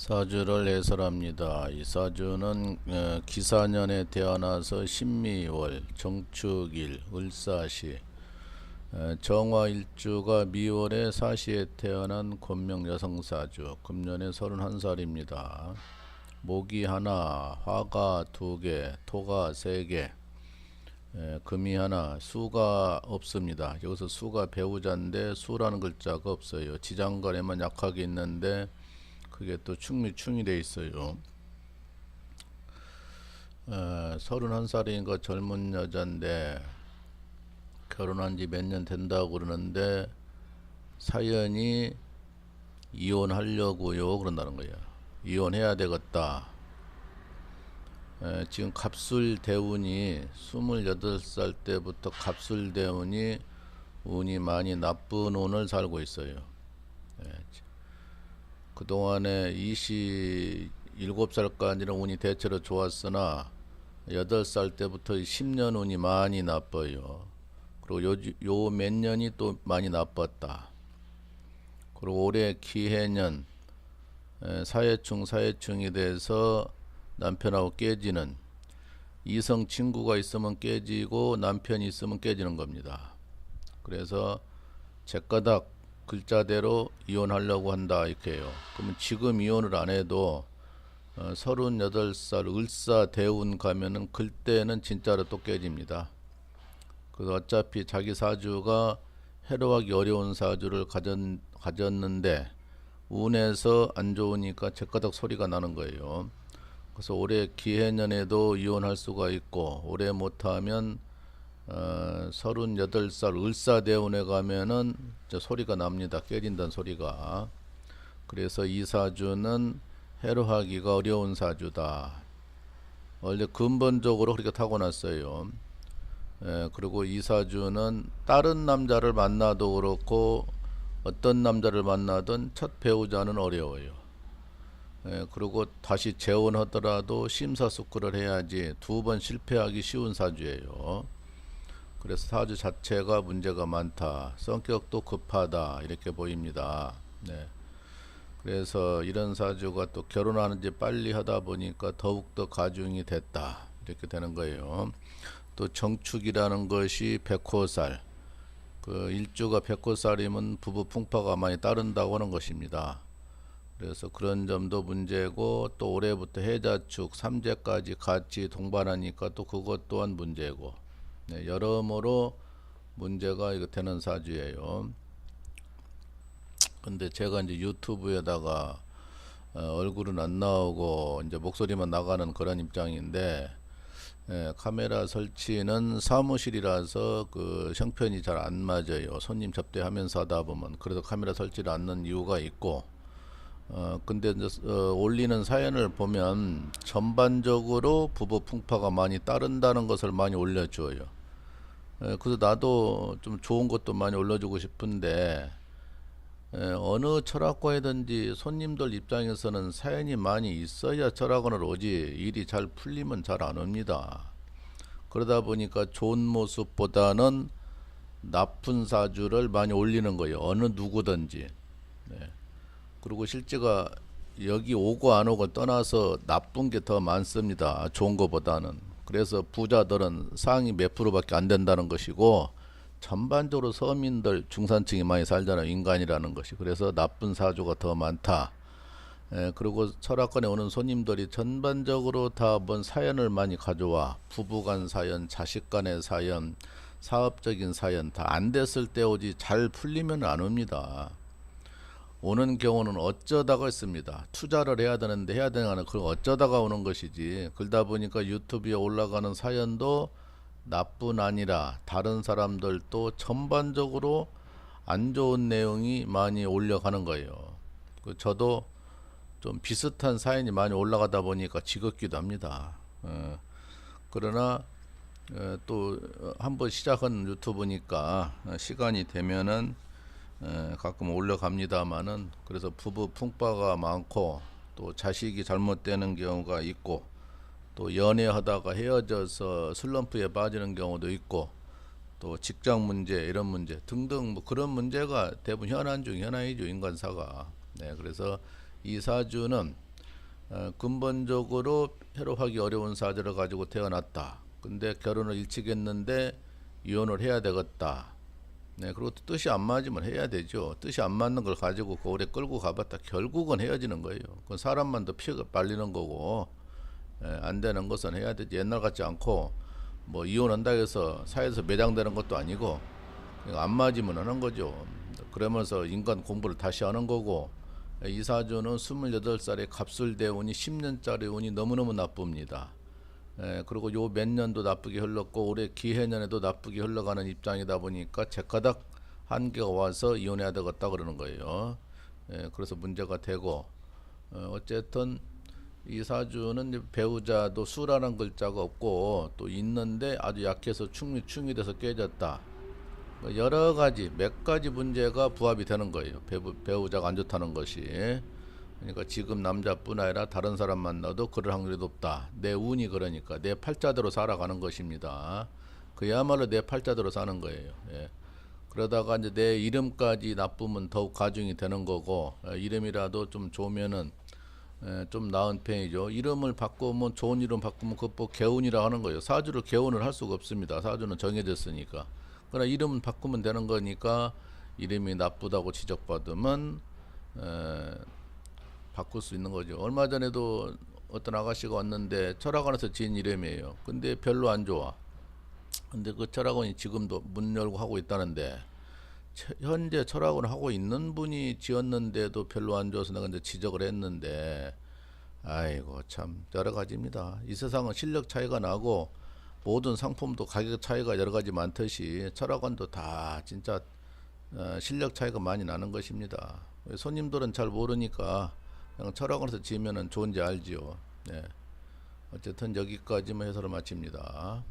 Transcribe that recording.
사주를 해설합니다. 이 사주는 어, 기사년에 태어나서 신미월, 정축일, 을사시, 어, 정화일주가 미월에 사시에 태어난 권명 여성사주, 금년에 31살입니다. 목이 하나, 화가 두 개, 토가 세 개, 에, 금이 하나, 수가 없습니다. 여기서 수가 배우자인데 수라는 글자가 없어요. 지장간에만 약하게 있는데 그게 또 충미 충이 돼 있어요. 에, 31살이니까 젊은 여잔데 결혼한 지 몇 년 된다고 그러는데 사연이 이혼하려고요 그런다는 거예요. 이혼해야 되겠다. 에, 지금 갑술 대운이 28살 때부터 갑술 대운이 운이 많이 나쁜 운을 살고 있어요. 예, 그동안에 27살까지는 운이 대체로 좋았으나 8살 때부터 10년 운이 많이 나빠요. 그리고 요 몇 년이 또 많이 나빴다. 그리고 올해 기해년 에, 사회충 사회충이 돼서 남편하고 깨지는 이성 친구가 있으면 깨지고 남편이 있으면 깨지는 겁니다. 그래서 제가닥 글자대로 이혼하려고 한다 이렇게 해요. 그러면 지금 이혼을 안 해도 어, 38살 을사 대운 가면은 그때는 진짜로 또 깨집니다. 그래서 어차피 자기 사주가 해로하기 어려운 사주를 가졌, 가졌는데 운에서 안 좋으니까 제가닥 소리가 나는 거예요. 그래서 올해 기해년에도 이혼할 수가 있고 올해 못하면 어, 38살 을사대운에 가면은 저 소리가 납니다. 깨진다는 소리가. 그래서 이 사주는 해로하기가 어려운 사주다. 원래 근본적으로 그렇게 타고났어요. 예, 그리고 이 사주는 다른 남자를 만나도 그렇고 어떤 남자를 만나든 첫 배우자는 어려워요. 예, 그리고 다시 재혼하더라도 심사숙고를 해야지 두 번 실패하기 쉬운 사주예요. 그래서 사주 자체가 문제가 많다. 성격도 급하다. 이렇게 보입니다. 네. 그래서 이런 사주가 또 결혼하는 지 빨리 하다 보니까 더욱더 가중이 됐다. 이렇게 되는 거예요. 또 정축이라는 것이 백호살. 그 일주가 백호살이면 부부 풍파가 많이 따른다고 하는 것입니다. 그래서 그런 점도 문제고 또 올해부터 해자축 삼재까지 같이 동반하니까 또 그것 또한 문제고 네, 여러모로 문제가 이거 되는 사주예요. 근데 제가 이제 유튜브에다가 어, 얼굴은 안 나오고 이제 목소리만 나가는 그런 입장인데 예, 카메라 설치는 사무실이라서 그 형편이 잘 안 맞아요. 손님 접대하면서 하다 보면 그래서 카메라 설치를 않는 이유가 있고 어 근데 이제 어, 올리는 사연을 보면 전반적으로 부부 풍파가 많이 따른다는 것을 많이 올려줘요. 예, 그래서 나도 좀 좋은 것도 많이 올려주고 싶은데 예, 어느 철학과에든지 손님들 입장에서는 사연이 많이 있어야 철학원을 오지 일이 잘 풀리면 잘 안 옵니다. 그러다 보니까 좋은 모습보다는 나쁜 사주를 많이 올리는 거예요. 어느 누구든지. 네. 그리고 실제가 여기 오고 안 오고 떠나서 나쁜 게 더 많습니다. 좋은 것보다는. 그래서 부자들은 상위 몇 프로밖에 안 된다는 것이고 전반적으로 서민들 중산층이 많이 살잖아요. 인간이라는 것이. 그래서 나쁜 사주가 더 많다. 예, 그리고 철학관에 오는 손님들이 전반적으로 다 뭔 사연을 많이 가져와. 부부간 사연, 자식 간의 사연, 사업적인 사연 다 안 됐을 때 오지 잘 풀리면 안 옵니다. 오는 경우는 어쩌다가 있습니다. 투자를 해야 되는데 해야 되는 그걸 어쩌다가 오는 것이지. 그러다 보니까 유튜브에 올라가는 사연도 나뿐 아니라 다른 사람들도 전반적으로 안 좋은 내용이 많이 올려가는 거예요. 그 저도 좀 비슷한 사연이 많이 올라가다 보니까 지겹기도 합니다. 어, 그러나 어, 또 한번 시작한 유튜브니까 시간이 되면은 에, 가끔 올려갑니다마는 그래서 부부 풍파가 많고 또 자식이 잘못되는 경우가 있고 또 연애하다가 헤어져서 슬럼프에 빠지는 경우도 있고 또 직장 문제 이런 문제 등등 뭐 그런 문제가 대부분 현안 중 현안이죠 인간사가 네 그래서 이 사주는 어, 근본적으로 협업하기 어려운 사주를 가지고 태어났다. 근데 결혼을 일찍 했는데 이혼을 해야 되겠다. 네, 그리고 또 뜻이 안 맞으면 해야 되죠. 뜻이 안 맞는 걸 가지고 그 오래 끌고 가봤다. 결국은 헤어지는 거예요. 그건 사람만 더 피가 빨리는 거고, 예, 안 되는 것은 해야 되지. 옛날 같지 않고, 뭐 이혼한다 해서 사회에서 매장되는 것도 아니고, 안 맞으면 하는 거죠. 그러면서 인간 공부를 다시 하는 거고, 이 사주는 28살에 갑술 대 운이 10년짜리 운이 너무너무 나쁩니다. 예, 그리고 요 몇 년도 나쁘게 흘렀고 올해 기해년에도 나쁘게 흘러가는 입장이다 보니까 제가닥 한계가 와서 이혼해야 되겠다 그러는 거예요. 예, 그래서 문제가 되고 어, 어쨌든 이 사주는 배우자도 수라는 글자가 없고 또 있는데 아주 약해서 충이 충이 돼서 깨졌다. 뭐 여러 가지 몇 가지 문제가 부합이 되는 거예요. 배우, 배우자가 안 좋다는 것이. 그러니까 지금 남자뿐 아니라 다른 사람 만나도 그럴 확률이 높다. 내 운이 그러니까 내 팔자대로 살아가는 것입니다. 그야말로 내 팔자대로 사는 거예요. 예. 그러다가 이제 내 이름까지 나쁘면 더욱 가중이 되는 거고 어, 이름이라도 좀 좋으면은 에, 좀 나은 편이죠. 이름을 바꾸면 좋은 이름 바꾸면 그것도 개운이라 하는 거예요. 사주를 개운을 할 수가 없습니다. 사주는 정해졌으니까. 그러나 이름 바꾸면 되는 거니까 이름이 나쁘다고 지적받으면 에, 바꿀 수 있는 거죠. 얼마 전에도 어떤 아가씨가 왔는데 철학원에서 지은 이름이에요. 근데 별로 안 좋아. 근데 그 철학원이 지금도 문 열고 하고 있다는데 처- 현재 철학원을 하고 있는 분이 지었는데도 별로 안 좋아서 내가 이제 지적을 했는데 아이고 참 여러 가지입니다. 이 세상은 실력 차이가 나고 모든 상품도 가격 차이가 여러 가지 많듯이 철학원도 다 진짜 어, 실력 차이가 많이 나는 것입니다. 손님들은 잘 모르니까 철학원에서 지으면 좋은지 알지요. 네. 어쨌든 여기까지만 해설을 마칩니다.